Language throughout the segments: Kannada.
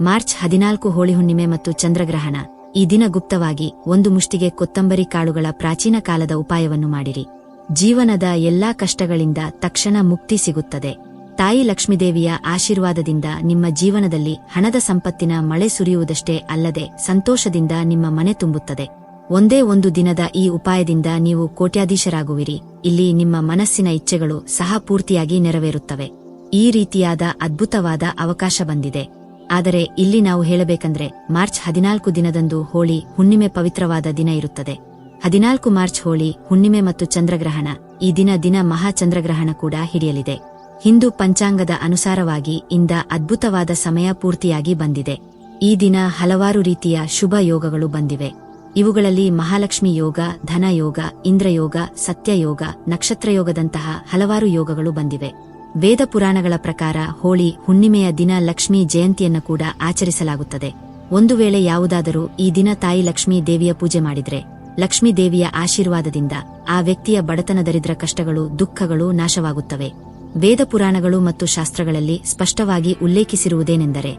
ಮಾರ್ಚ್ ಹದಿನಾಲ್ಕು ಹೋಳಿ ಹುಣ್ಣಿಮೆ ಮತ್ತು ಚಂದ್ರಗ್ರಹಣ. ಈ ದಿನ ಗುಪ್ತವಾಗಿ ಒಂದು ಮುಷ್ಟಿಗೆ ಕೊತ್ತಂಬರಿ ಕಾಳುಗಳ ಪ್ರಾಚೀನ ಕಾಲದ ಉಪಾಯವನ್ನು ಮಾಡಿರಿ. ಜೀವನದ ಎಲ್ಲಾ ಕಷ್ಟಗಳಿಂದ ತಕ್ಷಣ ಮುಕ್ತಿ ಸಿಗುತ್ತದೆ. ತಾಯಿ ಲಕ್ಷ್ಮೀದೇವಿಯ ಆಶೀರ್ವಾದದಿಂದ ನಿಮ್ಮ ಜೀವನದಲ್ಲಿ ಹಣದ ಸಂಪತ್ತಿನ ಮಳೆ ಸುರಿಯುವುದಷ್ಟೇ ಅಲ್ಲದೆ ಸಂತೋಷದಿಂದ ನಿಮ್ಮ ಮನೆ ತುಂಬುತ್ತದೆ. ಒಂದೇ ಒಂದು ದಿನದ ಈ ಉಪಾಯದಿಂದ ನೀವು ಕೋಟ್ಯಾಧೀಶರಾಗುವಿರಿ. ಇಲ್ಲಿ ನಿಮ್ಮ ಮನಸ್ಸಿನ ಇಚ್ಛೆಗಳು ಸಹ ಪೂರ್ತಿಯಾಗಿ ನೆರವೇರುತ್ತವೆ. ಈ ರೀತಿಯಾದ ಅದ್ಭುತವಾದ ಅವಕಾಶ ಬಂದಿದೆ. ಆದರೆ ಇಲ್ಲಿ ನಾವು ಹೇಳಬೇಕಂದ್ರೆ ಮಾರ್ಚ್ ಹದಿನಾಲ್ಕು ದಿನದಂದು ಹೋಳಿ ಹುಣ್ಣಿಮೆ ಪವಿತ್ರವಾದ ದಿನ ಇರುತ್ತದೆ. ಹದಿನಾಲ್ಕು ಮಾರ್ಚ್ ಹೋಳಿ, ಹುಣ್ಣಿಮೆ ಮತ್ತು ಚಂದ್ರಗ್ರಹಣ, ಈ ದಿನ ದಿನ ಮಹಾ ಚಂದ್ರಗ್ರಹಣ ಕೂಡ ಹಿಡಿಯಲಿದೆ. ಹಿಂದೂ ಪಂಚಾಂಗದ ಅನುಸಾರವಾಗಿ ಇಂದ ಅದ್ಭುತವಾದ ಸಮಯ ಪೂರ್ತಿಯಾಗಿ ಬಂದಿದೆ. ಈ ದಿನ ಹಲವಾರು ರೀತಿಯ ಶುಭ ಯೋಗಗಳು ಬಂದಿವೆ. ಇವುಗಳಲ್ಲಿ ಮಹಾಲಕ್ಷ್ಮಿ ಯೋಗ ಧನಯೋಗ ಇಂದ್ರಯೋಗ, ಸತ್ಯಯೋಗ, ನಕ್ಷತ್ರಯೋಗದಂತಹ ಹಲವಾರು ಯೋಗಗಳು ಬಂದಿವೆ. ವೇದ ಪುರಾಣಗಳ ಪ್ರಕಾರ ಹೋಳಿ ಹುಣ್ಣಿಮೆಯ ದಿನ ಲಕ್ಷ್ಮೀ ಜಯಂತಿಯನ್ನು ಕೂಡ ಆಚರಿಸಲಾಗುತ್ತದೆ. ಒಂದು ವೇಳೆ ಯಾವುದಾದರೂ ಈ ದಿನ ತಾಯಿ ಲಕ್ಷ್ಮೀ ದೇವಿಯ ಪೂಜೆ ಮಾಡಿದರೆ, ಲಕ್ಷ್ಮೀ ದೇವಿಯ ಆಶೀರ್ವಾದದಿಂದ ಆ ವ್ಯಕ್ತಿಯ ಬಡತನ ದರಿದ್ರ ಕಷ್ಟಗಳು, ದುಃಖಗಳು ನಾಶವಾಗುತ್ತವೆ. ವೇದ ಪುರಾಣಗಳು ಮತ್ತು ಶಾಸ್ತ್ರಗಳಲ್ಲಿ ಸ್ಪಷ್ಟವಾಗಿ ಉಲ್ಲೇಖಿಸಿರುವುದೇನೆಂದರೆ,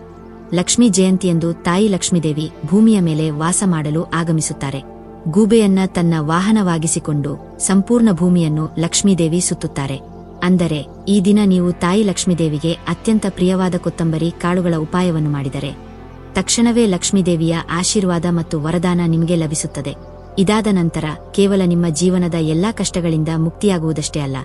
ಲಕ್ಷ್ಮೀ ಜಯಂತಿಯಂದು ತಾಯಿ ಲಕ್ಷ್ಮೀದೇವಿ ಭೂಮಿಯ ಮೇಲೆ ವಾಸ ಮಾಡಲು ಆಗಮಿಸುತ್ತಾರೆ. ಗೂಬೆಯನ್ನ ತನ್ನ ವಾಹನವಾಗಿಸಿಕೊಂಡು ಸಂಪೂರ್ಣ ಭೂಮಿಯನ್ನು ಲಕ್ಷ್ಮೀದೇವಿ ಸುತ್ತುತ್ತಾರೆ. ಅಂದರೆ, ಈ ದಿನ ನೀವು ತಾಯಿ ಲಕ್ಷ್ಮೀದೇವಿಗೆ ಅತ್ಯಂತ ಪ್ರಿಯವಾದ ಕೊತ್ತಂಬರಿ ಕಾಳುಗಳ ಉಪಾಯವನ್ನು ಮಾಡಿದರೆ, ತಕ್ಷಣವೇ ಲಕ್ಷ್ಮೀದೇವಿಯ ಆಶೀರ್ವಾದ ಮತ್ತು ವರದಾನ ನಿಮಗೆ ಲಭಿಸುತ್ತದೆ. ಇದಾದ ನಂತರ ಕೇವಲ ನಿಮ್ಮ ಜೀವನದ ಎಲ್ಲಾ ಕಷ್ಟಗಳಿಂದ ಮುಕ್ತಿಯಾಗುವುದಷ್ಟೇ ಅಲ್ಲ,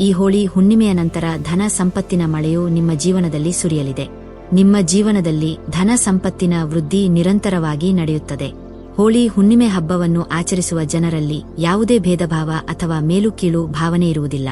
ಈ ಹೋಳಿ ಹುಣ್ಣಿಮೆಯ ನಂತರ ಧನ ಸಂಪತ್ತಿನ ಮಳೆಯು ನಿಮ್ಮ ಜೀವನದಲ್ಲಿ ಸುರಿಯಲಿದೆ. ನಿಮ್ಮ ಜೀವನದಲ್ಲಿ ಧನ ಸಂಪತ್ತಿನ ವೃದ್ಧಿ ನಿರಂತರವಾಗಿ ನಡೆಯುತ್ತದೆ. ಹೋಳಿ ಹುಣ್ಣಿಮೆ ಹಬ್ಬವನ್ನು ಆಚರಿಸುವ ಜನರಲ್ಲಿ ಯಾವುದೇ ಭೇದಭಾವ ಅಥವಾ ಮೇಲುಕೀಳು ಭಾವನೆ ಇರುವುದಿಲ್ಲ.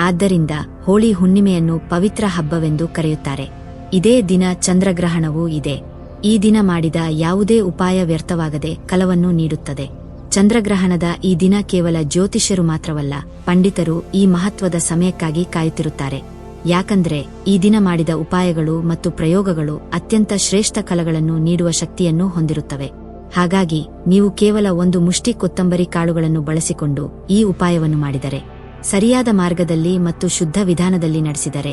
ಆದ್ದರಿಂದ ಹೋಳಿ ಹುಣ್ಣಿಮೆಯನ್ನು ಪವಿತ್ರ ಹಬ್ಬವೆಂದು ಕರೆಯುತ್ತಾರೆ. ಇದೇ ದಿನ ಚಂದ್ರಗ್ರಹಣವೂ ಇದೆ. ಈ ದಿನ ಮಾಡಿದ ಯಾವುದೇ ಉಪಾಯ ವ್ಯರ್ಥವಾಗದೆ ಕಲವನ್ನು ನೀಡುತ್ತದೆ. ಚಂದ್ರಗ್ರಹಣದ ಈ ದಿನ ಕೇವಲ ಜ್ಯೋತಿಷ್ಯರು ಮಾತ್ರವಲ್ಲ, ಪಂಡಿತರು ಈ ಮಹತ್ವದ ಸಮಯಕ್ಕಾಗಿ ಕಾಯುತ್ತಿರುತ್ತಾರೆ. ಯಾಕಂದ್ರೆ ಈ ದಿನ ಮಾಡಿದ ಉಪಾಯಗಳು ಮತ್ತು ಪ್ರಯೋಗಗಳು ಅತ್ಯಂತ ಶ್ರೇಷ್ಠ ಕಲಗಳನ್ನು ನೀಡುವ ಶಕ್ತಿಯನ್ನು ಹೊಂದಿರುತ್ತವೆ. ಹಾಗಾಗಿ ನೀವು ಕೇವಲ ಒಂದು ಮುಷ್ಟಿ ಕೊತ್ತಂಬರಿ ಕಾಳುಗಳನ್ನು ಬಳಸಿಕೊಂಡು ಈ ಉಪಾಯವನ್ನು ಮಾಡಿದರೆ. ಸರಿಯಾದ ಮಾರ್ಗದಲ್ಲಿ ಮತ್ತು ಶುದ್ಧ ವಿಧಾನದಲ್ಲಿ ನಡೆಸಿದರೆ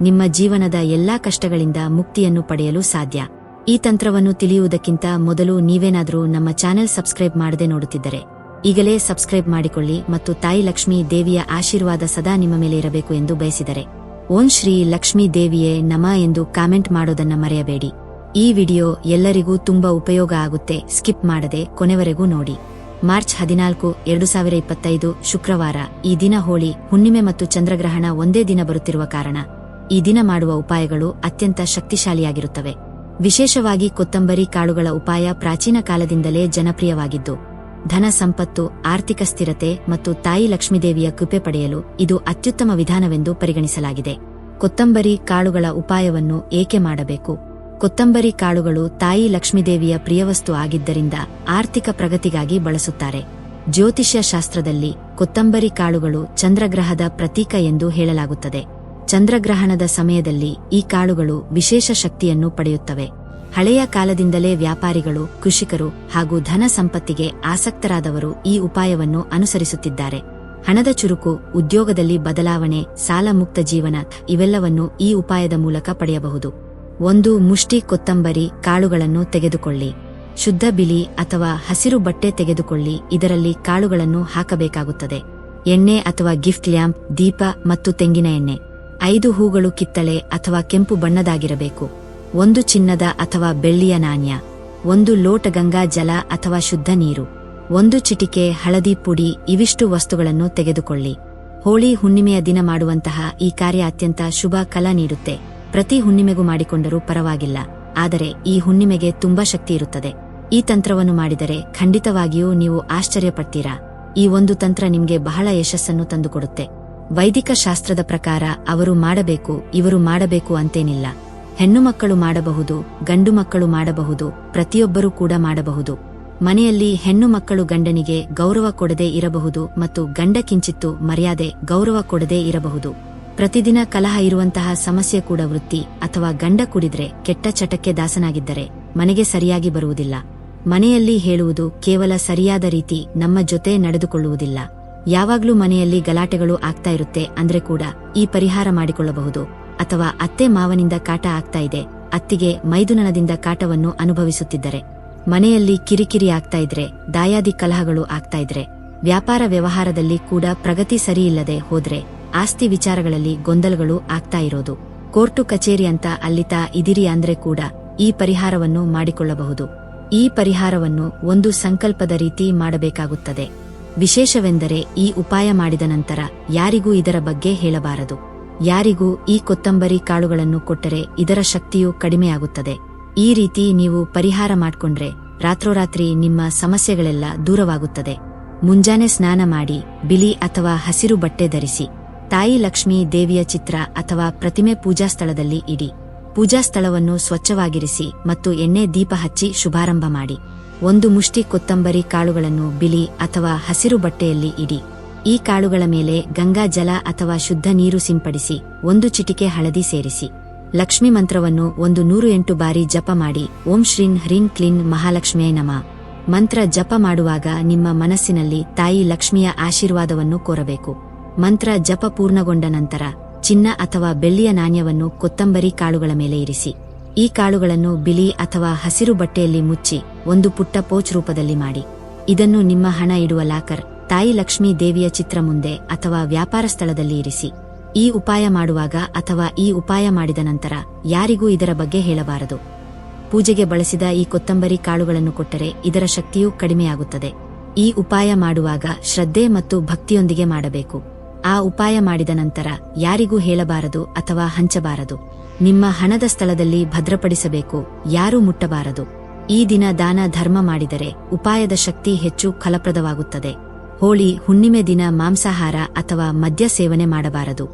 ನಿಮ್ಮ ಜೀವನದ ಎಲ್ಲಾ ಕಷ್ಟಗಳಿಂದ ಮುಕ್ತಿಯನ್ನು ಪಡೆಯಲು ಸಾಧ್ಯ. ಈ ತಂತ್ರವನ್ನು ತಿಳಿಯುವುದಕ್ಕಿಂತ ಮೊದಲು ನೀವೇನಾದರೂ ನಮ್ಮ ಚಾನೆಲ್ ಸಬ್ಸ್ಕ್ರೈಬ್ ಮಾಡದೆ ನೋಡುತ್ತಿದ್ದರೆ, ಈಗಲೇ ಸಬ್ಸ್ಕ್ರೈಬ್ ಮಾಡಿಕೊಳ್ಳಿ ಮತ್ತು ತಾಯಿ ಲಕ್ಷ್ಮೀ ದೇವಿಯ ಆಶೀರ್ವಾದ ಸದಾ ನಿಮ್ಮ ಮೇಲೆ ಇರಬೇಕು ಎಂದು ಬಯಸಿದರೆ. ಓಂ ಶ್ರೀ ಲಕ್ಷ್ಮೀ ದೇವಿಯೇ ನಮ ಎಂದು ಕಾಮೆಂಟ್ ಮಾಡೋದನ್ನ ಮರೆಯಬೇಡಿ. ಈ ವಿಡಿಯೋ ಎಲ್ಲರಿಗೂ ತುಂಬಾ ಉಪಯೋಗ ಆಗುತ್ತೆ, ಸ್ಕಿಪ್ ಮಾಡದೆ ಕೊನೆವರೆಗೂ ನೋಡಿ. ಮಾರ್ಚ್ ಹದಿನಾಲ್ಕು, ಎರಡು ಸಾವಿರ ಇಪ್ಪತ್ತೈದು, ಶುಕ್ರವಾರ ಈ ದಿನ ಹೋಳಿ, ಹುಣ್ಣಿಮೆ ಮತ್ತು ಚಂದ್ರಗ್ರಹಣ ಒಂದೇ ದಿನ ಬರುತ್ತಿರುವ ಕಾರಣ. ಈ ದಿನ ಮಾಡುವ ಉಪಾಯಗಳು ಅತ್ಯಂತ ಶಕ್ತಿಶಾಲಿಯಾಗಿರುತ್ತವೆ. ವಿಶೇಷವಾಗಿ ಕೊತ್ತಂಬರಿ ಕಾಳುಗಳ ಉಪಾಯ ಪ್ರಾಚೀನ ಕಾಲದಿಂದಲೇ ಜನಪ್ರಿಯವಾಗಿದ್ದು, ಧನ ಸಂಪತ್ತು, ಆರ್ಥಿಕ ಸ್ಥಿರತೆ ಮತ್ತು ತಾಯಿ ಲಕ್ಷ್ಮೀದೇವಿಯ ಕೃಪೆ ಪಡೆಯಲು ಇದು ಅತ್ಯುತ್ತಮ ವಿಧಾನವೆಂದು ಪರಿಗಣಿಸಲಾಗಿದೆ. ಕೊತ್ತಂಬರಿ ಕಾಳುಗಳ ಉಪಾಯವನ್ನು ಏಕೆ ಮಾಡಬೇಕು? ಕೊತ್ತಂಬರಿ ಕಾಳುಗಳು ತಾಯಿ ಲಕ್ಷ್ಮೀದೇವಿಯ ಪ್ರಿಯವಸ್ತು ಆಗಿದ್ದರಿಂದ ಆರ್ಥಿಕ ಪ್ರಗತಿಗಾಗಿ ಬಳಸುತ್ತಾರೆ. ಜ್ಯೋತಿಷ್ಯ ಶಾಸ್ತ್ರದಲ್ಲಿ ಕೊತ್ತಂಬರಿ ಕಾಳುಗಳು ಚಂದ್ರಗ್ರಹದ ಪ್ರತೀಕ ಎಂದು ಹೇಳಲಾಗುತ್ತದೆ. ಚಂದ್ರಗ್ರಹಣದ ಸಮಯದಲ್ಲಿ ಈ ಕಾಳುಗಳು ವಿಶೇಷ ಶಕ್ತಿಯನ್ನು ಪಡೆಯುತ್ತವೆ. ಹಳೆಯ ಕಾಲದಿಂದಲೇ ವ್ಯಾಪಾರಿಗಳು, ಕೃಷಿಕರು ಹಾಗೂ ಧನ ಸಂಪತ್ತಿಗೆ ಆಸಕ್ತರಾದವರು ಈ ಉಪಾಯವನ್ನು ಅನುಸರಿಸುತ್ತಿದ್ದಾರೆ. ಹಣದ ಚುರುಕು, ಉದ್ಯೋಗದಲ್ಲಿ ಬದಲಾವಣೆ ಸಾಲ ಮುಕ್ತ ಜೀವನ ಇವೆಲ್ಲವನ್ನು ಈ ಉಪಾಯದ ಮೂಲಕ ಪಡೆಯಬಹುದು. ಒಂದು ಮುಷ್ಟಿ ಕೊತ್ತಂಬರಿ ಕಾಳುಗಳನ್ನು ತೆಗೆದುಕೊಳ್ಳಿ. ಶುದ್ಧ ಬಿಳಿ ಅಥವಾ ಹಸಿರು ಬಟ್ಟೆ ತೆಗೆದುಕೊಳ್ಳಿ, ಇದರಲ್ಲಿ ಕಾಳುಗಳನ್ನು ಹಾಕಬೇಕಾಗುತ್ತದೆ. ಎಣ್ಣೆ ಅಥವಾ ಗಿಫ್ಟ್ ಲ್ಯಾಂಪ್, ದೀಪ ಮತ್ತು ತೆಂಗಿನ ಎಣ್ಣೆ. ಐದು ಹೂಗಳು ಕಿತ್ತಳೆ ಅಥವಾ ಕೆಂಪು ಬಣ್ಣದಾಗಿರಬೇಕು ಒಂದು ಚಿನ್ನದ ಅಥವಾ ಬೆಳ್ಳಿಯ ನಾಣ್ಯ. ಒಂದು ಲೋಟ ಗಂಗಾ ಜಲ ಅಥವಾ ಶುದ್ಧ ನೀರು. ಒಂದು ಚಿಟಿಕೆ ಹಳದಿ ಪುಡಿ, ಇವಿಷ್ಟು ವಸ್ತುಗಳನ್ನು ತೆಗೆದುಕೊಳ್ಳಿ. ಹೋಳಿ ಹುಣ್ಣಿಮೆಯ ದಿನ ಮಾಡುವಂತಹ ಈ ಕಾರ್ಯ ಅತ್ಯಂತ ಶುಭ ಕಲ ನೀಡುತ್ತೆ. ಪ್ರತಿ ಹುಣ್ಣಿಮೆಗೂ ಮಾಡಿಕೊಂಡರೂ ಪರವಾಗಿಲ್ಲ. ಆದರೆ ಈ ಹುಣ್ಣಿಮೆಗೆ ತುಂಬಾ ಶಕ್ತಿ ಇರುತ್ತದೆ. ಈ ತಂತ್ರವನ್ನು ಮಾಡಿದರೆ ಖಂಡಿತವಾಗಿಯೂ ನೀವು ಆಶ್ಚರ್ಯಪಡ್ತೀರಾ. ಈ ಒಂದು ತಂತ್ರ ನಿಮಗೆ ಬಹಳ ಯಶಸ್ಸನ್ನು ತಂದುಕೊಡುತ್ತೆ. ವೈದಿಕ ಶಾಸ್ತ್ರದ ಪ್ರಕಾರ ಅವರು ಮಾಡಬೇಕು, ಇವರು ಮಾಡಬೇಕು ಅಂತೇನಿಲ್ಲ. ಹೆಣ್ಣು ಮಕ್ಕಳು ಮಾಡಬಹುದು, ಗಂಡು ಮಕ್ಕಳು ಮಾಡಬಹುದು, ಪ್ರತಿಯೊಬ್ಬರೂ ಕೂಡ ಮಾಡಬಹುದು. ಮನೆಯಲ್ಲಿ ಹೆಣ್ಣು ಮಕ್ಕಳು ಗಂಡನಿಗೆ ಗೌರವ ಕೊಡದೇ ಇರಬಹುದು ಮತ್ತು ಗಂಡ ಕಿಂಚಿತ್ತು ಮರ್ಯಾದೆ, ಗೌರವ ಕೊಡದೇ ಇರಬಹುದು. ಪ್ರತಿದಿನ ಕಲಹ ಇರುವಂತಹ ಸಮಸ್ಯೆ ಕೂಡ ವೃತ್ತಿ ಅಥವಾ ಗಂಡ ಕುಡಿದ್ರೆ ಕೆಟ್ಟ ಚಟಕ್ಕೆ ದಾಸನಾಗಿದ್ದರೆ ಮನೆಗೆ ಸರಿಯಾಗಿ ಬರುವುದಿಲ್ಲ. ಮನೆಯಲ್ಲಿ ಹೇಳುವುದು ಕೇವಲ ಸರಿಯಾದ ರೀತಿ ನಮ್ಮ ಜೊತೆ ನಡೆದುಕೊಳ್ಳುವುದಿಲ್ಲ. ಯಾವಾಗ್ಲೂ ಮನೆಯಲ್ಲಿ ಗಲಾಟೆಗಳು ಆಗ್ತಾ ಇರುತ್ತೆ ಅಂದ್ರೆ ಕೂಡ ಈ ಪರಿಹಾರ ಮಾಡಿಕೊಳ್ಳಬಹುದು. ಅಥವಾ ಅತ್ತೆ ಮಾವನಿಂದ ಕಾಟ ಆಗ್ತಾ ಇದೆ, ಅತ್ತಿಗೆ ಮೈದುನನದಿಂದ ಕಾಟವನ್ನು ಅನುಭವಿಸುತ್ತಿದ್ದರೆ. ಮನೆಯಲ್ಲಿ ಕಿರಿಕಿರಿ ಆಗ್ತಾ ಇದ್ರೆ, ದಾಯಾದಿ ಕಲಹಗಳು ಆಗ್ತಾ ಇದ್ರೆ, ವ್ಯಾಪಾರ ವ್ಯವಹಾರದಲ್ಲಿ ಕೂಡ ಪ್ರಗತಿ ಸರಿಯಿಲ್ಲದೆ ಹೋದ್ರೆ ಆಸ್ತಿ ವಿಚಾರಗಳಲ್ಲಿ ಗೊಂದಲಗಳು ಆಗ್ತಾ ಇರೋದು. ಕೋರ್ಟು ಕಚೇರಿ ಅಂತ ಅಲ್ಲಿತಾ ಇದಿರಿ ಅಂದ್ರೆ ಕೂಡ ಈ ಪರಿಹಾರವನ್ನು ಮಾಡಿಕೊಳ್ಳಬಹುದು. ಈ ಪರಿಹಾರವನ್ನು ಒಂದು ಸಂಕಲ್ಪದ ರೀತಿ ಮಾಡಬೇಕಾಗುತ್ತದೆ. ವಿಶೇಷವೆಂದರೆ ಈ ಉಪಾಯ ಮಾಡಿದ ನಂತರ ಯಾರಿಗೂ ಇದರ ಬಗ್ಗೆ ಹೇಳಬಾರದು. ಯಾರಿಗೂ ಈ ಕೊತ್ತಂಬರಿ ಕಾಳುಗಳನ್ನು ಕೊಟ್ಟರೆ ಇದರ ಶಕ್ತಿಯು ಕಡಿಮೆಯಾಗುತ್ತದೆ. ಈ ರೀತಿ ನೀವು ಪರಿಹಾರ ಮಾಡಿಕೊಂಡ್ರೆ ರಾತ್ರೋರಾತ್ರಿ ನಿಮ್ಮ ಸಮಸ್ಯೆಗಳೆಲ್ಲ ದೂರವಾಗುತ್ತದೆ. ಮುಂಜಾನೆ ಸ್ನಾನ ಮಾಡಿ, ಬಿಳಿ ಅಥವಾ ಹಸಿರು ಬಟ್ಟೆ ಧರಿಸಿ. ತಾಯಿ ಲಕ್ಷ್ಮೀ ದೇವಿಯ ಚಿತ್ರ ಅಥವಾ ಪ್ರತಿಮೆ ಪೂಜಾ ಸ್ಥಳದಲ್ಲಿ ಇಡಿ. ಪೂಜಾ ಸ್ಥಳವನ್ನು ಸ್ವಚ್ಛವಾಗಿರಿಸಿ ಮತ್ತು ಎಣ್ಣೆ ದೀಪ ಹಚ್ಚಿ ಶುಭಾರಂಭ ಮಾಡಿ. ಒಂದು ಮುಷ್ಟಿ ಕೊತ್ತಂಬರಿ ಕಾಳುಗಳನ್ನು ಬಿಳಿ ಅಥವಾ ಹಸಿರು ಬಟ್ಟೆಯಲ್ಲಿ ಇಡಿ. ಈ ಕಾಳುಗಳ ಮೇಲೆ ಗಂಗಾ ಜಲ ಅಥವಾ ಶುದ್ಧ ನೀರು ಸಿಂಪಡಿಸಿ, ಒಂದು ಚಿಟಿಕೆ ಹಳದಿ ಸೇರಿಸಿ. ಲಕ್ಷ್ಮಿ ಮಂತ್ರವನ್ನು ಒಂದು ನೂರು ಎಂಟು ಬಾರಿ ಜಪ ಮಾಡಿ, ಓಂ ಶ್ರೀನ್ ಹ್ರೀನ್ ಕ್ಲೀನ್ ಮಹಾಲಕ್ಷ್ಮಿಯೇ ನಮ. ಮಂತ್ರ ಜಪ ಮಾಡುವಾಗ ನಿಮ್ಮ ಮನಸ್ಸಿನಲ್ಲಿ ತಾಯಿ ಲಕ್ಷ್ಮಿಯ ಆಶೀರ್ವಾದವನ್ನು ಕೋರಬೇಕು. ಮಂತ್ರ ಜಪ ಪೂರ್ಣಗೊಂಡ ನಂತರ ಚಿನ್ನ ಅಥವಾ ಬೆಳ್ಳಿಯ ನಾಣ್ಯವನ್ನು ಕೊತ್ತಂಬರಿ ಕಾಳುಗಳ ಮೇಲೆ ಇರಿಸಿ. ಈ ಕಾಳುಗಳನ್ನು ಬಿಳಿ ಅಥವಾ ಹಸಿರು ಬಟ್ಟೆಯಲ್ಲಿ ಮುಚ್ಚಿ ಒಂದು ಪುಟ್ಟ ಪೋಚ್ ರೂಪದಲ್ಲಿ ಮಾಡಿ. ಇದನ್ನು ನಿಮ್ಮ ಹಣ ಇಡುವ ಲಾಕರ್, ತಾಯಿ ಲಕ್ಷ್ಮೀ ದೇವಿಯ ಚಿತ್ರ ಮುಂದೆ ಅಥವಾ ವ್ಯಾಪಾರ ಸ್ಥಳದಲ್ಲಿ ಇರಿಸಿ. ಈ ಉಪಾಯ ಮಾಡುವಾಗ ಅಥವಾ ಈ ಉಪಾಯ ಮಾಡಿದ ನಂತರ ಯಾರಿಗೂ ಇದರ ಬಗ್ಗೆ ಹೇಳಬಾರದು. ಪೂಜೆಗೆ ಬಳಸಿದ ಈ ಕೊತ್ತಂಬರಿ ಕಾಳುಗಳನ್ನು ಕೊಟ್ಟರೆ ಇದರ ಶಕ್ತಿಯೂ ಕಡಿಮೆಯಾಗುತ್ತದೆ. ಈ ಉಪಾಯ ಮಾಡುವಾಗ ಶ್ರದ್ಧೆ ಮತ್ತು ಭಕ್ತಿಯೊಂದಿಗೆ ಮಾಡಬೇಕು. ಆ ಉಪಾಯ ಮಾಡಿದ ನಂತರ ಯಾರಿಗೂ ಹೇಳಬಾರದು ಅಥವಾ ಹಂಚಬಾರದು. ನಿಮ್ಮ ಹಣದ ಸ್ಥಳದಲ್ಲಿ ಭದ್ರಪಡಿಸಬೇಕು, ಯಾರೂ ಮುಟ್ಟಬಾರದು. ಈ ದಿನ ದಾನ ಧರ್ಮ ಮಾಡಿದರೆ ಉಪಾಯದ ಶಕ್ತಿ ಹೆಚ್ಚು ಫಲಪ್ರದವಾಗುತ್ತದೆ. ಹೋಳಿ, ಹುಣ್ಣಿಮೆ ದಿನ ಮಾಂಸಾಹಾರ ಅಥವಾ ಮದ್ಯ ಸೇವನೆ ಮಾಡಬಾರದು.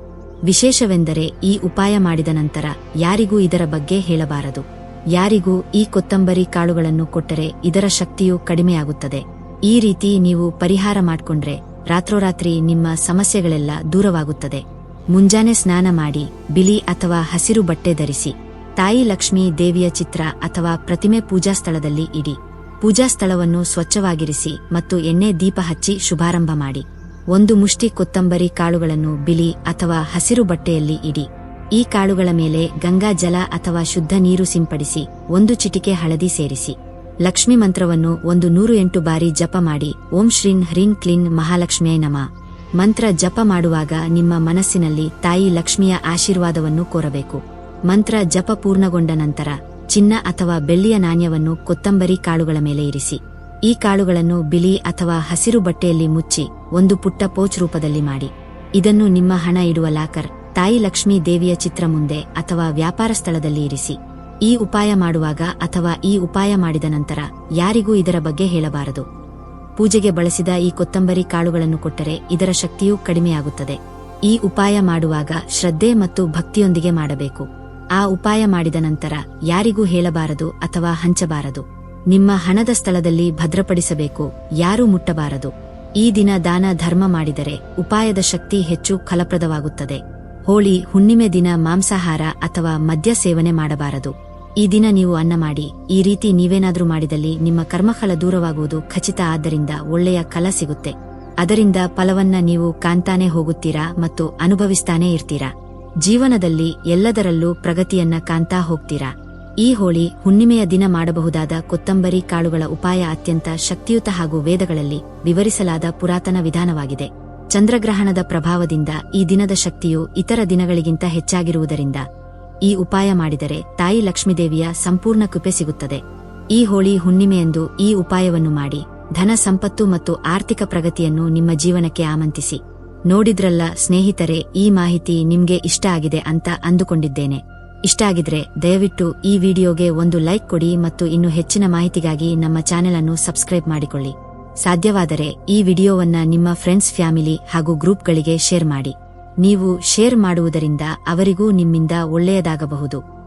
ವಿಶೇಷವೆಂದರೆ ಈ ಉಪಾಯ ಮಾಡಿದ ನಂತರ ಯಾರಿಗೂ ಇದರ ಬಗ್ಗೆ ಹೇಳಬಾರದು. ಯಾರಿಗೂ ಈ ಕೊತ್ತಂಬರಿ ಕಾಳುಗಳನ್ನು ಕೊಟ್ಟರೆ ಇದರ ಶಕ್ತಿಯು ಕಡಿಮೆಯಾಗುತ್ತದೆ. ಈ ರೀತಿ ನೀವು ಪರಿಹಾರ ಮಾಡ್ಕೊಂಡ್ರೆ ರಾತ್ರೋರಾತ್ರಿ ನಿಮ್ಮ ಸಮಸ್ಯೆಗಳೆಲ್ಲ ದೂರವಾಗುತ್ತದೆ. ಮುಂಜಾನೆ ಸ್ನಾನ ಮಾಡಿ, ಬಿಳಿ ಅಥವಾ ಹಸಿರು ಬಟ್ಟೆ ಧರಿಸಿ, ತಾಯಿ ಲಕ್ಷ್ಮೀ ದೇವಿಯ ಚಿತ್ರ ಅಥವಾ ಪ್ರತಿಮೆ ಪೂಜಾ ಸ್ಥಳದಲ್ಲಿ ಇಡಿ. ಪೂಜಾ ಸ್ಥಳವನ್ನು ಸ್ವಚ್ಛವಾಗಿರಿಸಿ ಮತ್ತು ಎಣ್ಣೆ ದೀಪ ಹಚ್ಚಿ ಶುಭಾರಂಭ ಮಾಡಿ. ಒಂದು ಮುಷ್ಟಿ ಕೊತ್ತಂಬರಿ ಕಾಳುಗಳನ್ನು ಬಿಳಿ ಅಥವಾ ಹಸಿರು ಬಟ್ಟೆಯಲ್ಲಿ ಇಡಿ. ಈ ಕಾಳುಗಳ ಮೇಲೆ ಗಂಗಾ ಜಲ ಅಥವಾ ಶುದ್ಧ ನೀರು ಸಿಂಪಡಿಸಿ, ಒಂದು ಚಿಟಿಕೆ ಹಳದಿ ಸೇರಿಸಿ. ಲಕ್ಷ್ಮಿ ಮಂತ್ರವನ್ನು ಒಂದು ನೂರು ಎಂಟು ಬಾರಿ ಜಪ ಮಾಡಿ, ಓಂ ಶ್ರೀನ್ ಹ್ರೀನ್ ಕ್ಲೀನ್ ಮಹಾಲಕ್ಷ್ಮಿಯ ನಮ. ಮಂತ್ರ ಜಪ ಮಾಡುವಾಗ ನಿಮ್ಮ ಮನಸ್ಸಿನಲ್ಲಿ ತಾಯಿ ಲಕ್ಷ್ಮಿಯ ಆಶೀರ್ವಾದವನ್ನು ಕೋರಬೇಕು. ಮಂತ್ರ ಜಪ ಪೂರ್ಣಗೊಂಡ ನಂತರ ಚಿನ್ನ ಅಥವಾ ಬೆಳ್ಳಿಯ ನಾಣ್ಯವನ್ನು ಕೊತ್ತಂಬರಿ ಕಾಳುಗಳ ಮೇಲೆ ಇರಿಸಿ. ಈ ಕಾಳುಗಳನ್ನು ಬಿಳಿ ಅಥವಾ ಹಸಿರು ಬಟ್ಟೆಯಲ್ಲಿ ಮುಚ್ಚಿ ಒಂದು ಪುಟ್ಟ ಪೋಚ್ ರೂಪದಲ್ಲಿ ಮಾಡಿ. ಇದನ್ನು ನಿಮ್ಮ ಹಣ ಇಡುವ ಲಾಕರ್, ತಾಯಿ ಲಕ್ಷ್ಮೀ ದೇವಿಯ ಚಿತ್ರ ಮುಂದೆ ಅಥವಾ ವ್ಯಾಪಾರ ಸ್ಥಳದಲ್ಲಿ ಇರಿಸಿ. ಈ ಉಪಾಯ ಮಾಡುವಾಗ ಅಥವಾ ಈ ಉಪಾಯ ಮಾಡಿದ ನಂತರ ಯಾರಿಗೂ ಇದರ ಬಗ್ಗೆ ಹೇಳಬಾರದು. ಪೂಜೆಗೆ ಬಳಸಿದ ಈ ಕೊತ್ತಂಬರಿ ಕಾಳುಗಳನ್ನು ಕೊಟ್ಟರೆ ಇದರ ಶಕ್ತಿಯೂ ಕಡಿಮೆಯಾಗುತ್ತದೆ. ಈ ಉಪಾಯ ಮಾಡುವಾಗ ಶ್ರದ್ಧೆ ಮತ್ತು ಭಕ್ತಿಯೊಂದಿಗೆ ಮಾಡಬೇಕು. ಆ ಉಪಾಯ ಮಾಡಿದ ನಂತರ ಯಾರಿಗೂ ಹೇಳಬಾರದು ಅಥವಾ ಹಂಚಬಾರದು. ನಿಮ್ಮ ಹಣದ ಸ್ಥಳದಲ್ಲಿ ಭದ್ರಪಡಿಸಬೇಕು, ಯಾರೂ ಮುಟ್ಟಬಾರದು. ಈ ದಿನ ದಾನ ಧರ್ಮ ಮಾಡಿದರೆ ಉಪಾಯದ ಶಕ್ತಿ ಹೆಚ್ಚು ಫಲಪ್ರದವಾಗುತ್ತದೆ. ಹೋಳಿ ಹುಣ್ಣಿಮೆ ದಿನ ಮಾಂಸಾಹಾರ ಅಥವಾ ಮದ್ಯ ಸೇವನೆ ಮಾಡಬಾರದು. ಈ ದಿನ ನೀವು ಅನ್ನ ಮಾಡಿ, ಈ ರೀತಿ ನೀವೇನಾದ್ರೂ ಮಾಡಿದಲ್ಲಿ ನಿಮ್ಮ ಕರ್ಮಫಲ ದೂರವಾಗುವುದು ಖಚಿತ ಆದ್ದರಿಂದ ಒಳ್ಳೆಯ ಕಲ ಸಿಗುತ್ತೆ. ಅದರಿಂದ ಫಲವನ್ನ ನೀವು ಕಾಂತಾನೆ ಹೋಗುತ್ತೀರಾ ಮತ್ತು ಅನುಭವಿಸ್ತಾನೇ ಇರ್ತೀರಾ. ಜೀವನದಲ್ಲಿ ಎಲ್ಲದರಲ್ಲೂ ಪ್ರಗತಿಯನ್ನ ಕಾಣ್ತಾ ಹೋಗ್ತೀರಾ. ಈ ಹೋಳಿ ಹುಣ್ಣಿಮೆಯ ದಿನ ಮಾಡಬಹುದಾದ ಕೊತ್ತಂಬರಿ ಕಾಳುಗಳ ಉಪಾಯ ಅತ್ಯಂತ ಶಕ್ತಿಯುತ ಹಾಗೂ ವೇದಗಳಲ್ಲಿ ವಿವರಿಸಲಾದ ಪುರಾತನ ವಿಧಾನವಾಗಿದೆ. ಚಂದ್ರಗ್ರಹಣದ ಪ್ರಭಾವದಿಂದ ಈ ದಿನದ ಶಕ್ತಿಯು ಇತರ ದಿನಗಳಿಗಿಂತ ಹೆಚ್ಚಾಗಿರುವುದರಿಂದ ಈ ಉಪಾಯ ಮಾಡಿದರೆ ತಾಯಿ ಲಕ್ಷ್ಮೀದೇವಿಯ ಸಂಪೂರ್ಣ ಕೃಪೆ ಸಿಗುತ್ತದೆ. ಈ ಹೋಳಿ ಹುಣ್ಣಿಮೆಯಂದು ಈ ಉಪಾಯವನ್ನು ಮಾಡಿ, ಧನ ಸಂಪತ್ತು ಮತ್ತು ಆರ್ಥಿಕ ಪ್ರಗತಿಯನ್ನು ನಿಮ್ಮ ಜೀವನಕ್ಕೆ ಆಮಂತಿಸಿ ನೋಡಿದ್ರಲ್ಲ ಸ್ನೇಹಿತರೆ, ಈ ಮಾಹಿತಿ ನಿಮ್ಗೆ ಇಷ್ಟ ಆಗಿದೆ ಅಂತ ಅಂದುಕೊಂಡಿದ್ದೇನೆ. ಇಷ್ಟ ಆಗಿದ್ರೆ ದಯವಿಟ್ಟು ಈ ವಿಡಿಯೋಗೆ ಒಂದು ಲೈಕ್ ಕೊಡಿ ಮತ್ತು ಇನ್ನು ಹೆಚ್ಚಿನ ಮಾಹಿತಿಗಾಗಿ ನಮ್ಮ ಚಾನೆಲ್ ಅನ್ನು ಸಬ್ಸ್ಕ್ರೈಬ್ ಮಾಡಿಕೊಳ್ಳಿ. ಸಾಧ್ಯವಾದರೆ ಈ ವಿಡಿಯೋವನ್ನ ನಿಮ್ಮ ಫ್ರೆಂಡ್ಸ್, ಫ್ಯಾಮಿಲಿ ಹಾಗೂ ಗ್ರೂಪ್ಗಳಿಗೆ ಶೇರ್ ಮಾಡಿ. ನೀವು ಶೇರ್ ಮಾಡುವುದರಿಂದ ಅವರಿಗೂ ನಿಮ್ಮಿಂದ ಒಳ್ಳೆಯದಾಗಬಹುದು.